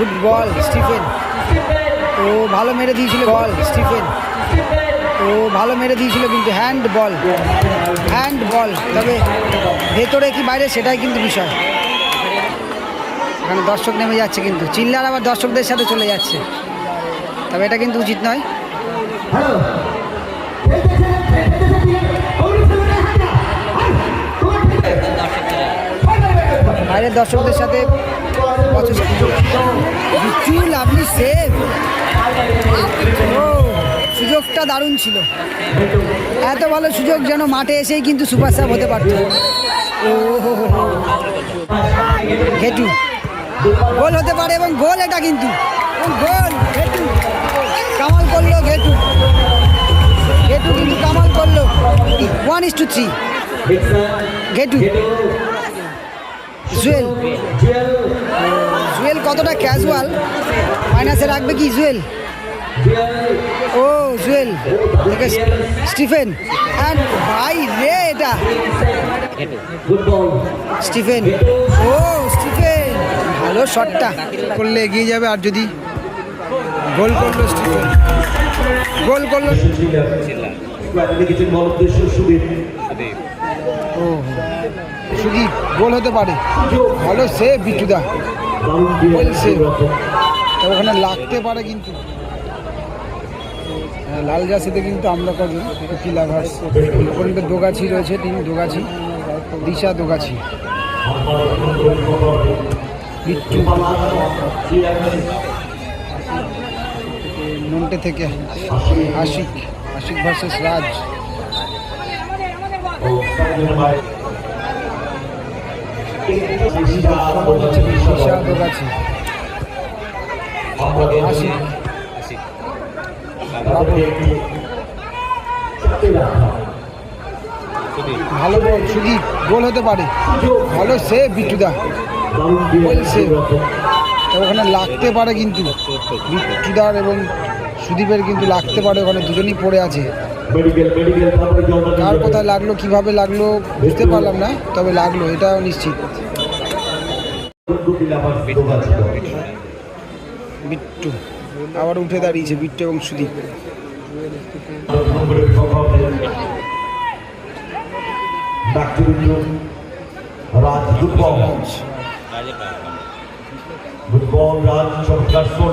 Good ball, Stephen. ও ভালো মেরে দিয়েছিল বল, স্টিফেন। ও ভালো মেরে দিয়েছিল কিন্তু হ্যান্ড বল হ্যান্ড বল। তবে ভেতরে কি বাইরে সেটাই কিন্তু বিষয়। এখানে দর্শক নেমে যাচ্ছে কিন্তু। চিল্লার আবার দর্শকদের সাথে চলে যাচ্ছে। তবে এটা কিন্তু উচিত নয়। বাইরের দর্শকদের সাথে বিচু লাভলি সেভ ও, সুযোগটা দারুণ ছিল। এত ভালো সুযোগ যেন মাঠে এসেই কিন্তু সুপার সাব হতে পারত। ও। ঘেটু, গোল হতে পারে এবং গোল এটা কিন্তু। গোল কামাল করল ঘেটু। ঘেটু কিন্তু কামাল করল। One is two three Ghetu Jewel Jewel কতটা ক্যাজুয়াল মাইনাসে রাখবে কি জুয়েল ও জুয়েল স্টিফেন অ্যান্ড ভাই রে এটা স্টিফেন ও স্টিফেন ভালো শটটা করলে এগিয়ে যাবে আর যদি গোল করল স্টিফেন গোল করল ও সুদীপ গোল হতে পারে। ভালো সে দিয়ে বলছে। ওখানে লাগতে পারে কিন্তু। হ্যাঁ, লাল জার্সিতে কিন্তু আমরা কজন কি লাভার্স। ওখানে দোগাছি রয়েছে টিম দোগাছি। দিশা দোগাছি। নন্টে থেকে আশিক। আশিক ভার্সেস রাজ। ভালো বল, সুদীপ। গোল হতে পারে ভালো সে বিট্টুদা বলছে। ওখানে লাগতে পারে কিন্তু বিট্টুদার এবং সুদীপের কিন্তু লাগতে পারে ওখানে। দুজনই পড়ে আছে। কার কোথায় লাগল কীভাবে লাগল বুঝতে পারলাম না তবে লাগল এটা নিশ্চিত বিট্টু আবার উঠে দাঁড়িয়েছে বিট্টু এবং সুদীপ ডাক্তারিন্দ্র রাজ চমৎকার সোল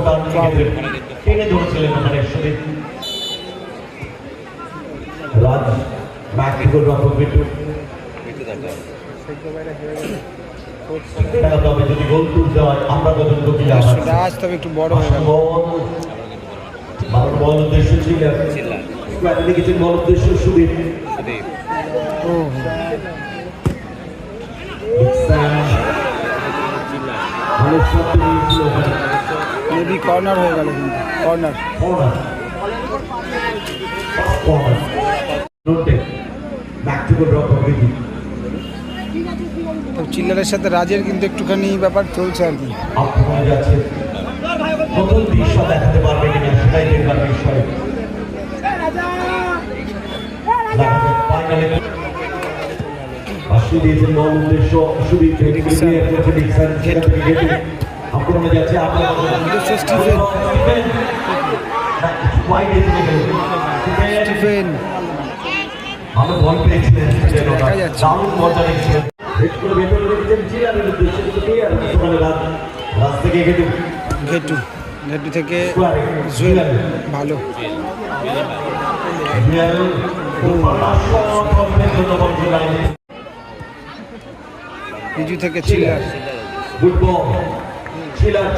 টেনে ধরেছিলেন ওখানে সুদীপ রাজ বিটু দেখা তবে যদি গোল তুলতে হয় আমরা দুটি লাভার রাজ তবে একটু বড় হয়ে গেল। বল উদ্দেশ্য ছিল। বল উদ্দেশ্য সুদীপ? মেবি কর্নার হয়ে গেল কিন্তু কর্নার কর্নার চিল্লারের সাথে রাজের কিন্তু একটুখানি ব্যাপার চলছে আর কি। নতুন দৃশ্য দেখাতে পারবে কিনা সেটাই দেখবার বিষয়। ফাইনালে দিয়েছেন বল উদ্দেশ্য সুদীপ দিয়ে করছে ডিকসন সেখান থেকে গেটে আক্রমণে যাচ্ছে। আপনার স্টিফেন। ভালো বল পেয়েছিলেন দারুণ বলটা নিয়েছিলেন হেড করে ভেতরে রেখেছেন জিরানের উদ্দেশ্যে। কিন্তু আর সেখানে রাত? রাত থেকে গেটে জুয়েল ভালো।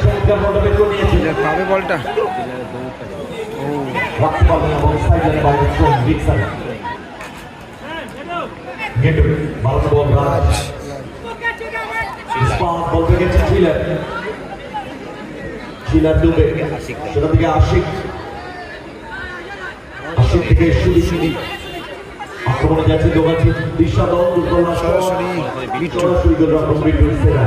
চমৎকার বলটা বের করে নিয়েছিলেন পাবে বলটা। ও রাখতে বাইরে গেটে ভালো বল রাজ। স্পার্ক বল পেয়েছে শিলার শিলার ডুবে। সেটা থেকে আশিক। আশিক থেকে সুদি সুদি আক্রমণে যাচ্ছে দোকান দিশা দল দুর্বল সরাসরি। সরাসরি গোল রকম বিদ্যুৎ সেরা।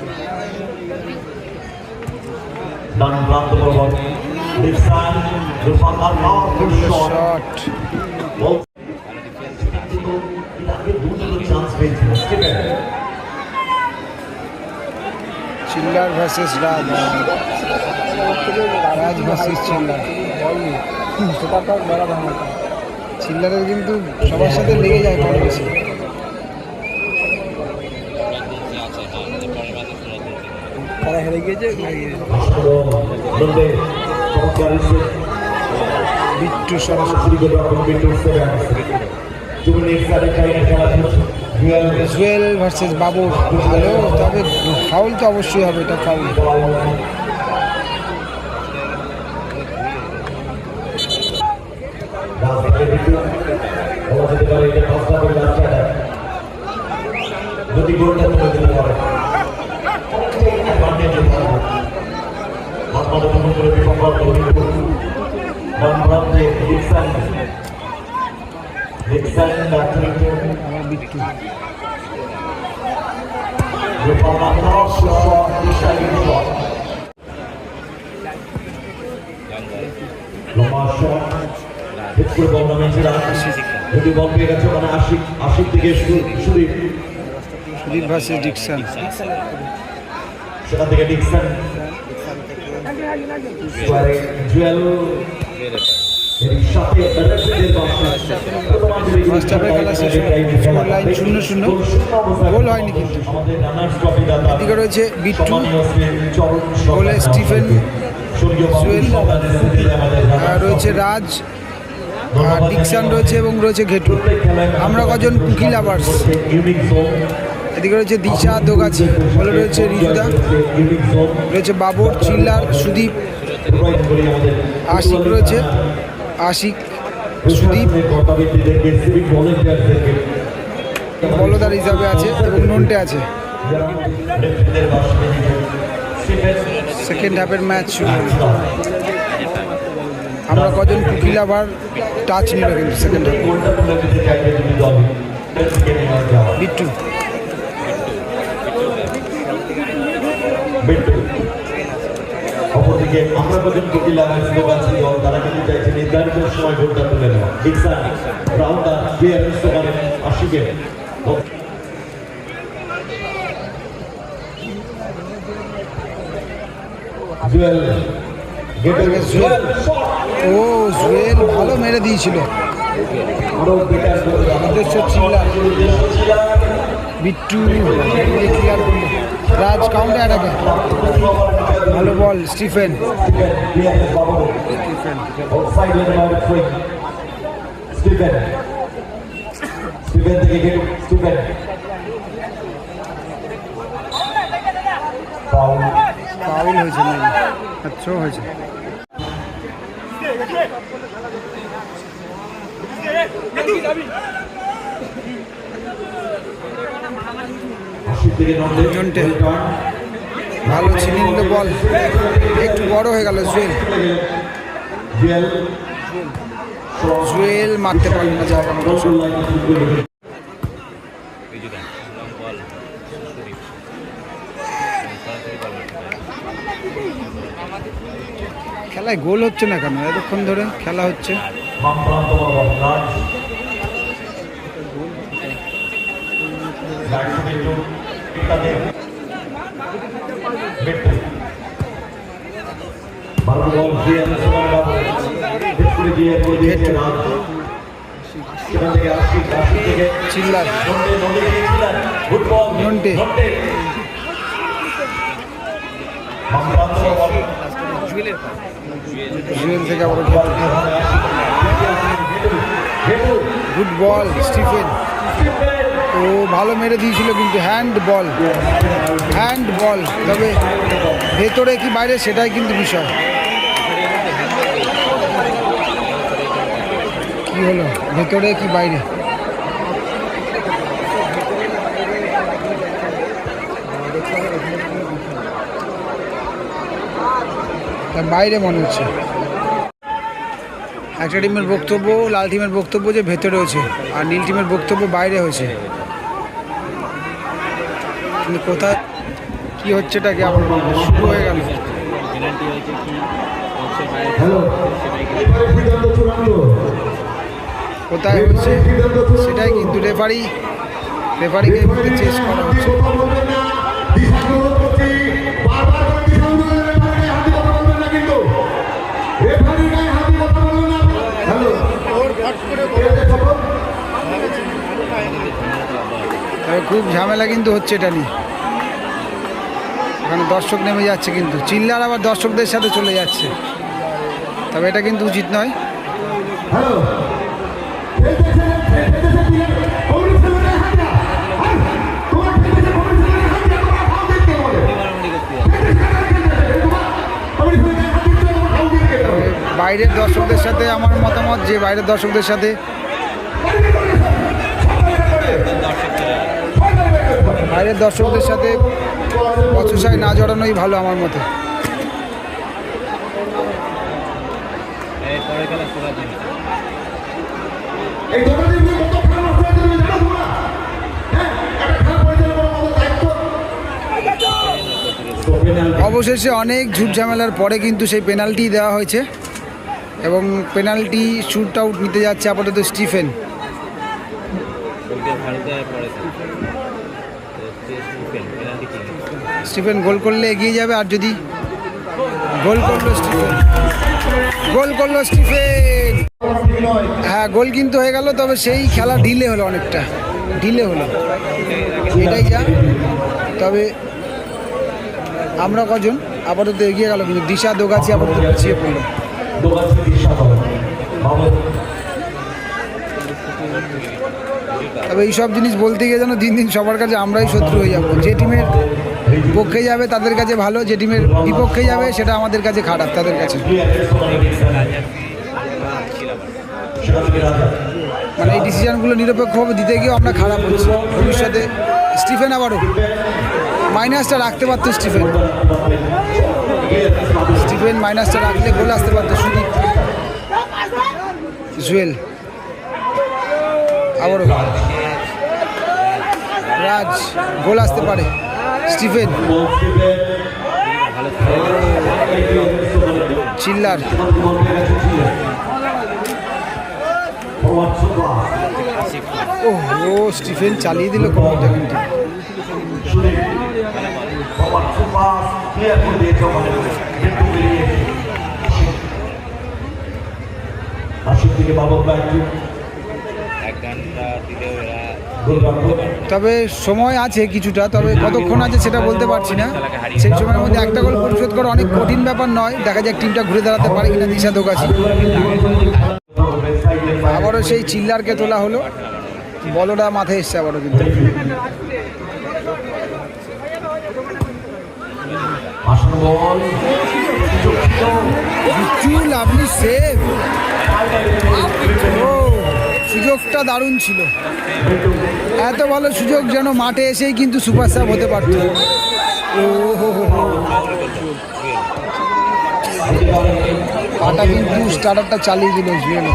ডান প্রান্ত বরাবর চিল্লার ভার্সেস রাজ রাজ ভার্সেস চিল্লার চিল্লারের কিন্তু সবার সাথে লেগে যায় কম বেশি তারা হেরে গিয়েছে বিট্টু সরাসরি জুয়েল ভার্সেস বাবু ভালো তবে ফাউল তো অবশ্যই হবে এটা ফাউল ডিকসন ডান প্রান্তে আমার Bittu Reforma nosso shot, Michelin shot. লম্বা শট হিট করে বল পেয়ে গেছে মানে আশিক আশিক থেকে সুদীপ সুদীপ ভার্সেস ডিকসন সেখান থেকে ডিকসন লাইন শূন্য শূন্য। হয়নি এদিকে রয়েছে বিট্টু স্টিফেন রয়েছে রাজ, আর ডিকসান রয়েছে এবং রয়েছে ঘেটু আমরা কজন কুকি লাভার্স ইউনিক জোন এদিকে রয়েছে দিশা, দোগাছি, বলে রয়েছে রিজুদা, রয়েছে বাবর, চিল্লার, সুদীপ, আশিক রয়েছে, আশিক, সুদীপ। বলদার হিসাবে আছে এবং নন্টে আছে। সেকেন্ড হাফের ম্যাচ আমরা কজন কুকি আবার টাচ নিল কিন্তু সেকেন্ড হাফে বিট্টু। বিট্টু অপরদিকে আমরা কজন কোটি লাগাচ্ছি দোকানছি দল তারা কিন্তু চাইছে নির্ধারিত সময় গোলটা তুলে নেওয়া রাউন্ডার আশিকে জুয়েল গেটের জুয়েল ও জুয়েল ভালো মেরে দিয়েছিল বিট্টু ক্লিয়ার করল রাজ কাউন্টে অ্যাটাকে ভালো ball Stephen Outside with about quick. Stephen. Stephen থেকে গেল Stephen. Foul. ফাউল হয়েছে না আচ্ছা হয়েছে আশি থেকে ভালো ছিনিয়ে নিল বল একটু বড় হয়ে গেল জুয়েল জুয়েল। মারতে পারল না দিল। খেলায় গোল হচ্ছে না কেন এতক্ষণ ধরে খেলা হচ্ছে রাজ। রাজ থেকে একটু পিতাদের। বিট্টু। দিয়ে সুমন বাবু হিট করে দিয়েছে রাজ সেখান থেকে আশিক আশিক থেকে চিল্লার নন্টে নন্টে গিয়েছিলেন গুড বল নন্টে। নন্টে বাম প্রান্ত বরাবর জুয়েল থেকে আবার বল দিয়ে ওখানে আশিক। গেটু গুড বল স্টিফেন ও ভালো মেরে দিয়েছিল কিন্তু হ্যান্ড বল হ্যান্ড বল তবে ভেতরে কি বাইরে সেটাই কিন্তু বিষয়। কি হলো? ভেতরে কি বাইরে? বাইরে মনে হচ্ছে। একটা টিমের বক্তব্য, লাল টিমের বক্তব্য যে ভেতরে হয়েছে, আর নীল টিমের বক্তব্য বাইরে হয়েছে। কিন্তু কোথায়? কি হচ্ছে এটাকে আবার বলব? শুরু হয়ে গেল। কোথায় হচ্ছে? সেটাই কিন্তু রেফারি রেফারিকে চেস করা হচ্ছে। খুব ঝামেলা কিন্তু হচ্ছে এটা নিয়ে। এখানে দর্শক নেমে যাচ্ছে কিন্তু। চিল্লার আবার দর্শকদের সাথে চলে যাচ্ছে। তবে এটা কিন্তু উচিত নয়। বাইরের দর্শকদের সাথে আমার মতামত যে বাইরের দর্শকদের সাথে বাইরের দর্শকদের সাথে বচসায় না জড়ানোই ভালো আমার মতে। অবশেষে অনেক ঝামেলার পরে কিন্তু সেই পেনাল্টি দেওয়া হয়েছে এবং পেনাল্টি শুট আউট নিতে যাচ্ছে আপাতত স্টিফেন ওইটা ভারতে পড়েছে পেনাল্টি কিনে স্টিফেন গোল করলে এগিয়ে যাবে, আর যদি গোল করল স্টিফেন। গোল করল স্টিফেন। হ্যাঁ গোল কিন্তু হয়ে গেল, তবে সেই খেলা ঢিলে হলো অনেকটা। ঢিলে হলো। এটাই যা। তবে আমরা কজন? আপাতত এগিয়ে গেল কিন্তু দিশা দোগাছি আপাতত পিছিয়ে পড়ল দোকান থেকে দিশা পাবে বাবু তবে এইসব জিনিস বলতে গিয়ে যেন দিন দিন সবার কাছে আমরাই শত্রু হয়ে যাব। যে টিমের পক্ষে যাবে তাদের কাছে ভালো, যে টিমের বিপক্ষে যাবে সেটা আমাদের কাছে খারাপ, তাদের কাছে। মানে এই ডিসিশনগুলো নিরপেক্ষভাবে দিতে গিয়েও আমরা খারাপ হচ্ছি। ভবিষ্যতে স্টিফেন আবারও মাইনাসটা রাখতে পারতো স্টিফেন। স্টিফেন মাইনাসটা রাখলে গোল আসতে পারতো সুদীপ। জুয়েল, আবারও। রাজ, গোল আসতে পারে। স্টিফেন। চিল্লার। ও, স্টিফেন চালিয়ে দিল কোনটা কিন্তু। এক ঘণ্টা দিলেও এরা তবে সময় আছে কিছুটা, তবে কতক্ষণ আছে সেটা বলতে পারছি না। সেই সময়ের মধ্যে একটা গোল পরিশোধ করা অনেক কঠিন ব্যাপার নয়, দেখা যাক টিমটা ঘুরে দাঁড়াতে পারে কিনা দিশা দোকাছি আবারও সেই চিল্লারকে তোলা হলো। বলটা মাথায় এসছে আবারও কিন্তু। লাভলি সেভ সুযোগটা দারুণ ছিল। এত ভালো সুযোগ যেন মাঠে এসেই কিন্তু সুপার সাব হতে পারত। পাটা কিন্তু স্টার্টারটা চালিয়ে দিল জুয়েল।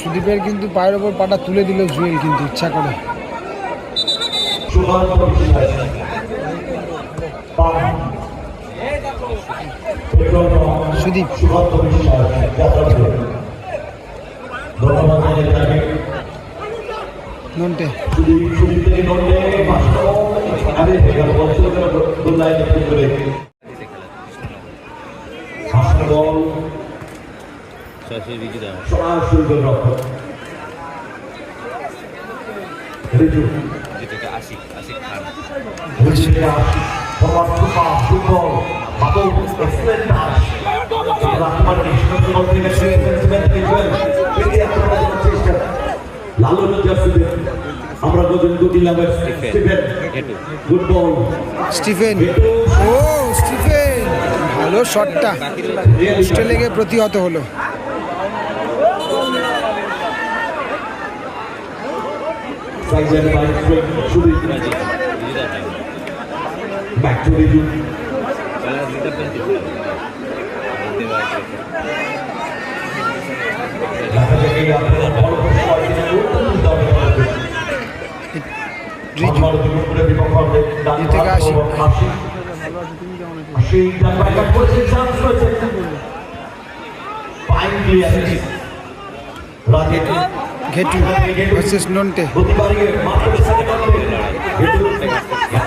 সুদীপের কিন্তু পায়ের ওপর পাটা তুলে দিল জুয়েল কিন্তু, ইচ্ছা করে। সুদীপ। নন্টে। সুদীপ সুদীপ থেকে নড়লে বাস্তব আমরা পর্যন্ত দিলাম স্টিফেন। হেটু গুড বল স্টিফেন ও স্টিফেন। ভালো শটটা পোস্টে লেগে প্রতিহত হলো। By Swing, back to clearance। রাজের Ghetu versus Nonte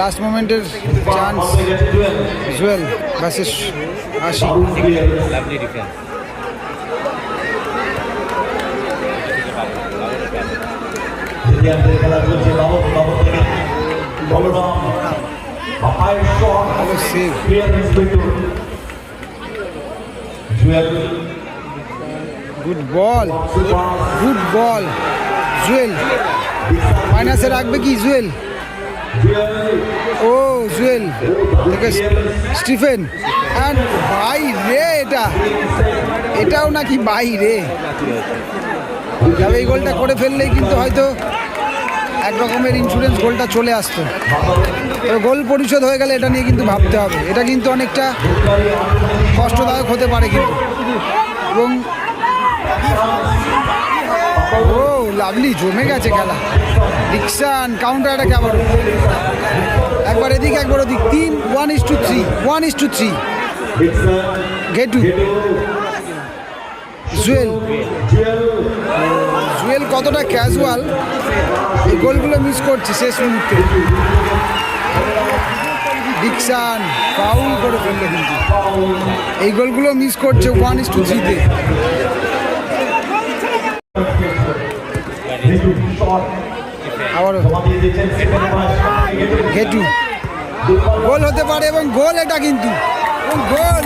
last মোমেন্টের chance Jewel versus Ashiq lovely defence Jewel good ball good ball Jewel মাইনাসে রাখবে কি জুয়েল ও জুয়েল স্টিফেন অ্যান্ড ভাই রে এটা। এটাও নাকি বাই রে। তবে এই গোলটা করে ফেললেই কিন্তু হয়তো এক রকমের ইন্স্যুরেন্স গোলটা চলে আসতো। তবে গোল পরিশোধ হয়ে গেলে এটা নিয়ে কিন্তু ভাবতে হবে। এটা কিন্তু অনেকটা কষ্টদায়ক হতে পারে কিন্তু। এবং ও লাভলি জমে গেছে খেলা। ডিকশন কাউন্টার অ্যাটাক আবার। একবার এদিক, একবার ওদিক। তিন one is two three one is two three Ghetu Jewel Jewel কতটা ক্যাজুয়াল এই গোলগুলো মিস করছে শেষ মুহূর্তে। ডিকশন ফাউল করে ফেলল কিন্তু। এই গোলগুলো মিস করছে ওয়ান ইস টু থ্রিতে গেটু শট গেটু। গোল হতে পারে এবং গোল এটা কিন্তু। গোল।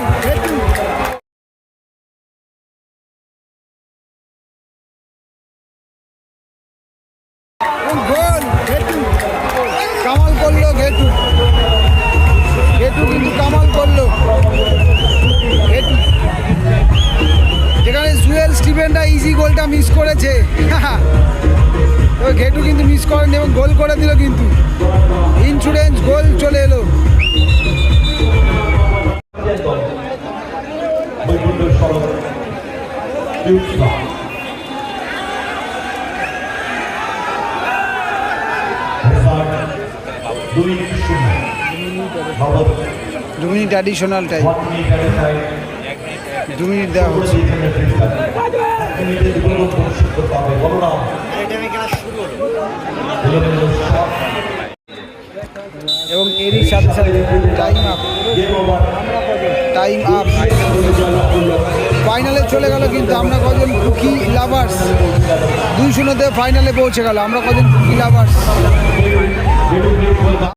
দু মিনিট অ্যাডিশনাল টাইম দু মিনিট দেওয়া হচ্ছে। এবং এরই সাথে সাথে টাইম আপ টাইম আপ ফাইনালে চলে গেল কিন্তু আমরা কজন কুকি লাভার্স? দুই শূন্যতে ফাইনালে পৌঁছে গেল, আমরা কজন কুকি লাভার্স?